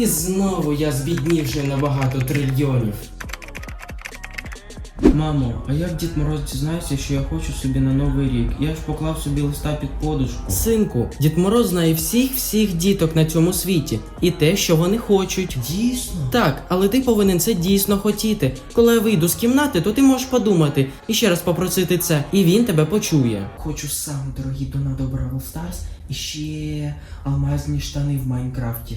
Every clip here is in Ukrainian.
І знову я збіднів вже на багато трильйонів. Мамо, а як Дід Мороз дізнається, що я хочу собі на новий рік? Я ж поклав собі листа під подушку. Синку, Дід Мороз знає всіх всіх діток на цьому світі і те, що вони хочуть. Дійсно? Так, але ти повинен це дійсно хотіти. Коли я вийду з кімнати, то ти можеш подумати і ще раз попросити це, і він тебе почує. Хочу сам дорогі донадо Бравл Старс і ще алмазні штани в Майнкрафті.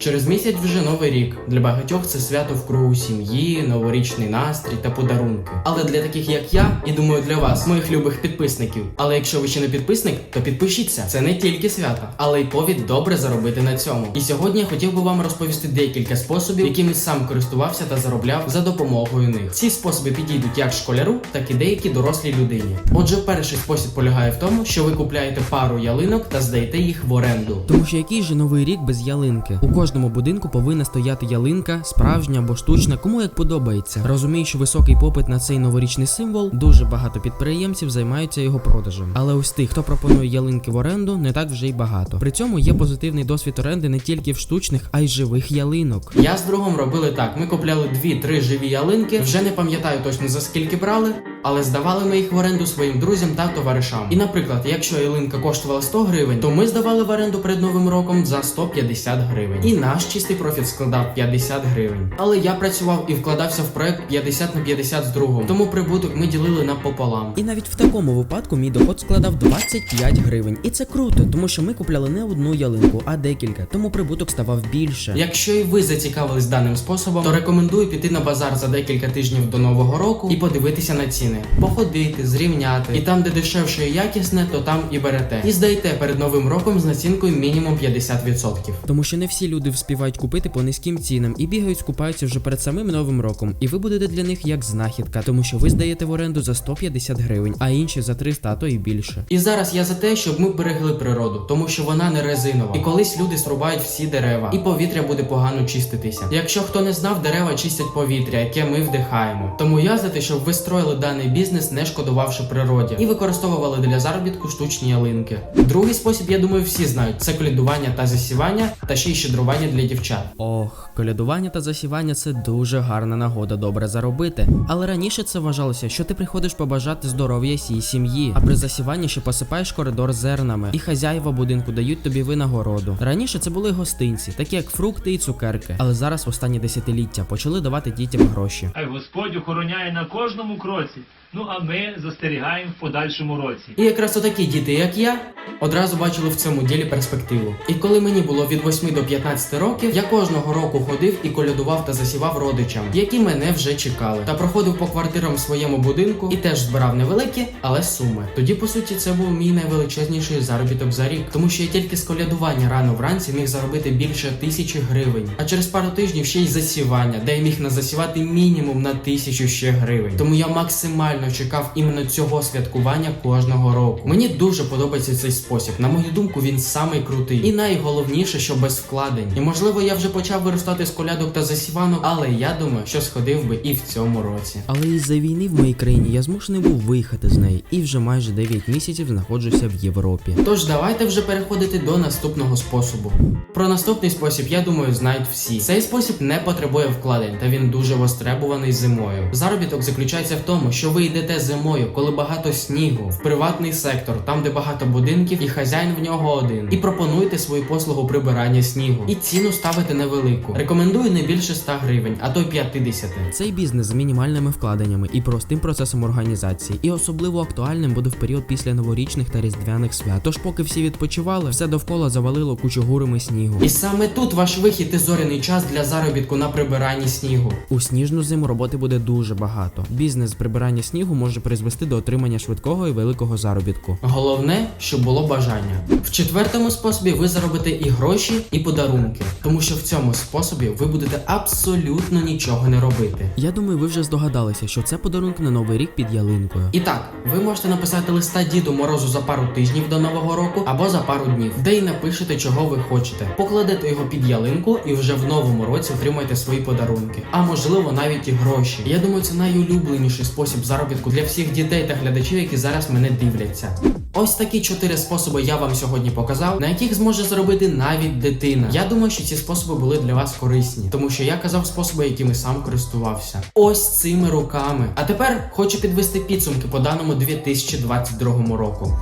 Через місяць вже новий рік. Для багатьох це свято в кругу сім'ї, новорічний настрій та подарунки. Але для таких як я, і думаю, для вас, моїх любих підписників. Але якщо ви ще не підписник, то підпишіться. Це не тільки свято, але й повід добре заробити на цьому. І сьогодні я хотів би вам розповісти декілька способів, якими сам користувався та заробляв за допомогою них. Ці способи підійдуть як школяру, так і деякій дорослій людині. Отже, перший спосіб полягає в тому, що ви купляєте пару ялинок та здаєте їх в оренду. Тому що який же новий рік без ялинки? У кожному будинку повинна стояти ялинка, справжня або штучна, кому як подобається. Розумію, що високий попит на цей новорічний символ, дуже багато підприємців займаються його продажем. Але ось тих, хто пропонує ялинки в оренду, не так вже й багато. При цьому є позитивний досвід оренди не тільки в штучних, а й живих ялинок. Я з другом робили так: ми купляли дві-три живі ялинки. Вже не пам'ятаю точно за скільки брали, але здавали ми їх в оренду своїм друзям та товаришам. І, наприклад, якщо ялинка коштувала 100 гривень, то ми здавали в оренду перед новим роком за 150 гривень. І наш чистий профіт складав 50 гривень. Але я працював і вкладався в проект 50 на 50 з другом, тому прибуток ми ділили напополам. І навіть в такому випадку мій доход складав 25 гривень. І це круто, тому що ми купляли не одну ялинку, а декілька, тому прибуток ставав більше. Якщо і ви зацікавились даним способом, то рекомендую піти на базар за декілька тижнів до нового року і подивитися на ціни, походити, зрівняти. І там, де дешевше і якісне, то там і берете. І здайте перед новим роком з націнкою мінімум 50%. Тому що не всі люди вспівають купити по низьким цінам і бігають, скупаються вже перед самим новим роком. І ви будете для них як знахідка, тому що ви здаєте в оренду за 150 гривень, а інші за 300, а то і більше. І зараз я за те, щоб ми берегли природу, тому що вона не резинова. І колись люди срубають всі дерева, і повітря буде погано чиститися. Якщо хто не знав, дерева чистять повітря, яке ми вдихаємо. Тому я за те, щоб ви строїли даний бізнес, не шкодувавши природі, і використовували для заробітку штучні ялинки. Другий спосіб, я думаю, всі знають: це колядування та засівання, та ще й щедрування для дівчат. Ох, колядування та засівання це дуже гарна нагода добре заробити. Але раніше це вважалося, що ти приходиш побажати здоров'я сій сім'ї, а при засіванні ще посипаєш коридор зернами, і хазяїва будинку дають тобі винагороду. Раніше це були гостинці, такі як фрукти і цукерки. Але зараз, в останні десятиліття, почали давати дітям гроші. Хай Господь охороняє на кожному кроці. Ну а ми застерігаємо в подальшому році. І якраз отакі діти, як я, одразу бачили в цьому ділі перспективу. І коли мені було від 8 до 15 років, я кожного року ходив і колядував та засівав родичам, які мене вже чекали, та проходив по квартирам в своєму будинку і теж збирав невеликі, але суми. Тоді, по суті, це був мій найвеличезніший заробіток за рік, тому що я тільки з колядування рано вранці міг заробити більше тисячі гривень. А через пару тижнів ще й засівання, де я міг назасівати мінімум на тисячу ще гривень. Тому я максимально чекав іменно цього святкування кожного року. Мені дуже подобається цей спосіб. На мою думку, він самий крутий. І найголовніше, що без вкладень. І можливо, я вже почав виростати з колядок та засіванок, але я думаю, що сходив би і в цьому році. Але із-за війни в моїй країні я змушений був виїхати з неї, і вже майже 9 місяців знаходжуся в Європі. Тож давайте вже переходити до наступного способу. Про наступний спосіб, я думаю, знають всі. Цей спосіб не потребує вкладень, та він дуже востребуваний зимою. Заробіток заключається в тому, що ви йдете зимою, коли багато снігу, в приватний сектор, там де багато будинків, і хазяїн в нього один, і пропонуєте свою послугу прибирання снігу. І ціну ставите невелику. Рекомендую не більше 100 гривень, а то й 50. Цей бізнес з мінімальними вкладеннями і простим процесом організації, і особливо актуальним буде в період після новорічних та різдвяних свят. Тож, поки всі відпочивали, все довкола завалило кучугурами снігу. І саме тут ваш вихід і зоряний час для заробітку на прибиранні снігу. У сніжну зиму роботи буде дуже багато. Бізнес з прибирання снігу може призвести до отримання швидкого і великого заробітку. Головне, щоб було бажання. В четвертому способі ви заробите і гроші, і подарунки, тому що в цьому способі ви будете абсолютно нічого не робити. Я думаю, ви вже здогадалися, що це подарунок на новий рік під ялинкою. І так, ви можете написати листа Діду Морозу за пару тижнів до нового року або за пару днів, де й напишете, чого ви хочете. Покладете його під ялинку і вже в новому році отримаєте свої подарунки, а можливо навіть і гроші. Я думаю, це найулюбленіший спосіб заробітку для всіх дітей та глядачів, які зараз мене дивляться. Ось такі чотири способи я вам сьогодні показав, на яких зможе зробити навіть дитина. Я думаю, що ці способи були для вас корисні, тому що я казав способи, якими сам користувався. Ось цими руками. А тепер хочу підвести підсумки по даному 2022 року.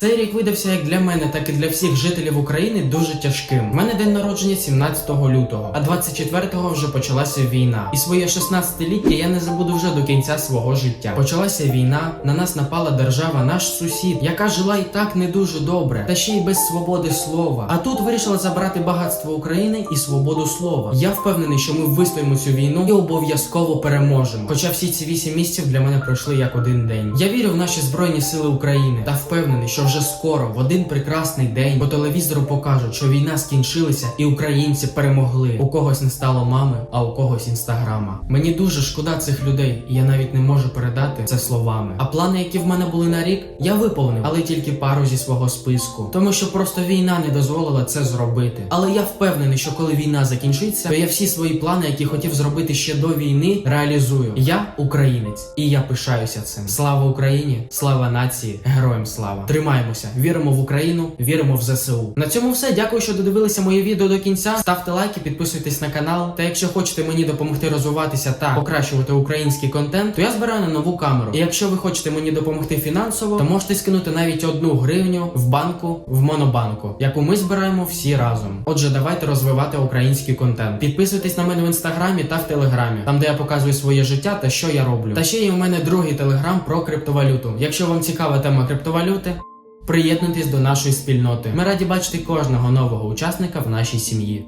Цей рік видався як для мене, так і для всіх жителів України дуже тяжким. У мене день народження 17 лютого, а 24-го вже почалася війна. І своє 16-ліття я не забуду вже до кінця свого життя. Почалася війна, на нас напала держава, наш сусід, яка жила і так не дуже добре, та ще й без свободи слова. А тут вирішила забрати багатство України і свободу слова. Я впевнений, що ми вистоїмо цю війну і обов'язково переможемо. Хоча всі ці 8 місяців для мене пройшли як один день. Я вірю в наші збройні сили України та впевнений, що вже скоро, в один прекрасний день, по телевізору покажуть, що війна скінчилася і українці перемогли. У когось не стало мами, а у когось інстаграма. Мені дуже шкода цих людей, і я навіть не можу передати це словами. А плани, які в мене були на рік, я виповнив, але тільки пару зі свого списку, тому що просто війна не дозволила це зробити. Але я впевнений, що коли війна закінчиться, то я всі свої плани, які хотів зробити ще до війни, реалізую. Я українець, і я пишаюся цим. Слава Україні, слава нації, героям слава! Тримаємося, віримо в Україну, віримо в ЗСУ. На цьому все. Дякую, що додивилися моє відео до кінця. Ставте лайки, підписуйтесь на канал. Та якщо хочете мені допомогти розвиватися та покращувати український контент, то я збираю на нову камеру. І якщо ви хочете мені допомогти фінансово, то можете скинути навіть одну гривню в банку в монобанку, яку ми збираємо всі разом. Отже, давайте розвивати український контент. Підписуйтесь на мене в інстаграмі та в телеграмі, там де я показую своє життя та що я роблю. Та ще є у мене другий телеграм про криптовалюту. Якщо вам цікава тема криптовалюти. Приєднуйтесь до нашої спільноти. Ми раді бачити кожного нового учасника в нашій сім'ї.